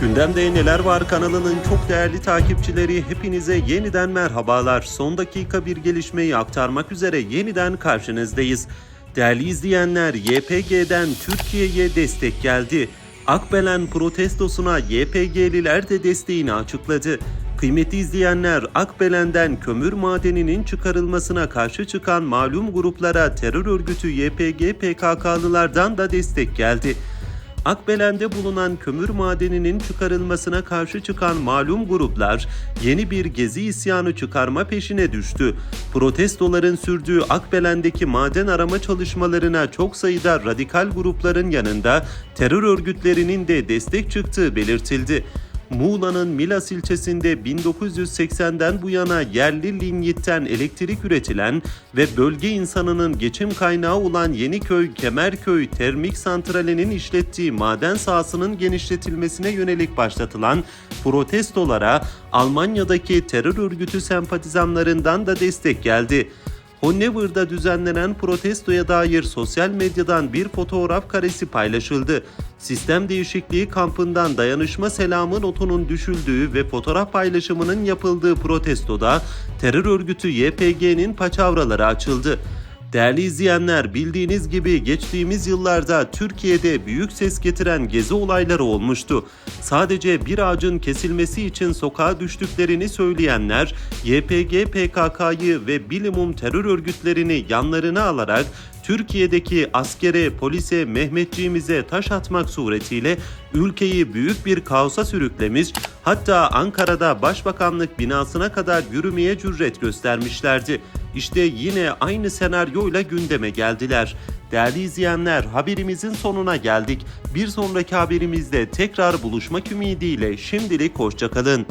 Gündemde Neler Var kanalının çok değerli takipçileri hepinize yeniden merhabalar. Son dakika bir gelişmeyi aktarmak üzere yeniden karşınızdayız. Değerli izleyenler YPG'den Türkiye'ye destek geldi. Akbelen protestosuna YPG'liler de desteğini açıkladı. Kıymetli izleyenler, Akbelen'den kömür madeninin çıkarılmasına karşı çıkan malum gruplara terör örgütü YPG PKK'lılardan da destek geldi. Akbelen'de bulunan kömür madeninin çıkarılmasına karşı çıkan malum gruplar yeni bir gezi isyanı çıkarma peşine düştü. Protestoların sürdüğü Akbelen'deki maden arama çalışmalarına çok sayıda radikal grupların yanında terör örgütlerinin de destek çıktığı belirtildi. Muğla'nın Milas ilçesinde 1980'den bu yana yerli linyitten elektrik üretilen ve bölge insanının geçim kaynağı olan Yeniköy Kemerköy Termik Santrali'nin işlettiği maden sahasının genişletilmesine yönelik başlatılan protestolara Almanya'daki terör örgütü sempatizanlarından da destek geldi. Honnever'da düzenlenen protestoya dair sosyal medyadan bir fotoğraf karesi paylaşıldı. Sistem değişikliği kampından dayanışma selamı notunun düşüldüğü ve fotoğraf paylaşımının yapıldığı protestoda terör örgütü YPG'nin paçavraları açıldı. Değerli izleyenler bildiğiniz gibi geçtiğimiz yıllarda Türkiye'de büyük ses getiren gezi olayları olmuştu. Sadece bir ağacın kesilmesi için sokağa düştüklerini söyleyenler YPG PKK'yı ve bilimum terör örgütlerini yanlarına alarak Türkiye'deki askere, polise, Mehmetçiğimize taş atmak suretiyle ülkeyi büyük bir kaosa sürüklemiş, hatta Ankara'da başbakanlık binasına kadar yürümeye cüret göstermişlerdi. İşte yine aynı senaryoyla gündeme geldiler. Değerli izleyenler haberimizin sonuna geldik. Bir sonraki haberimizde tekrar buluşmak ümidiyle şimdilik hoşçakalın.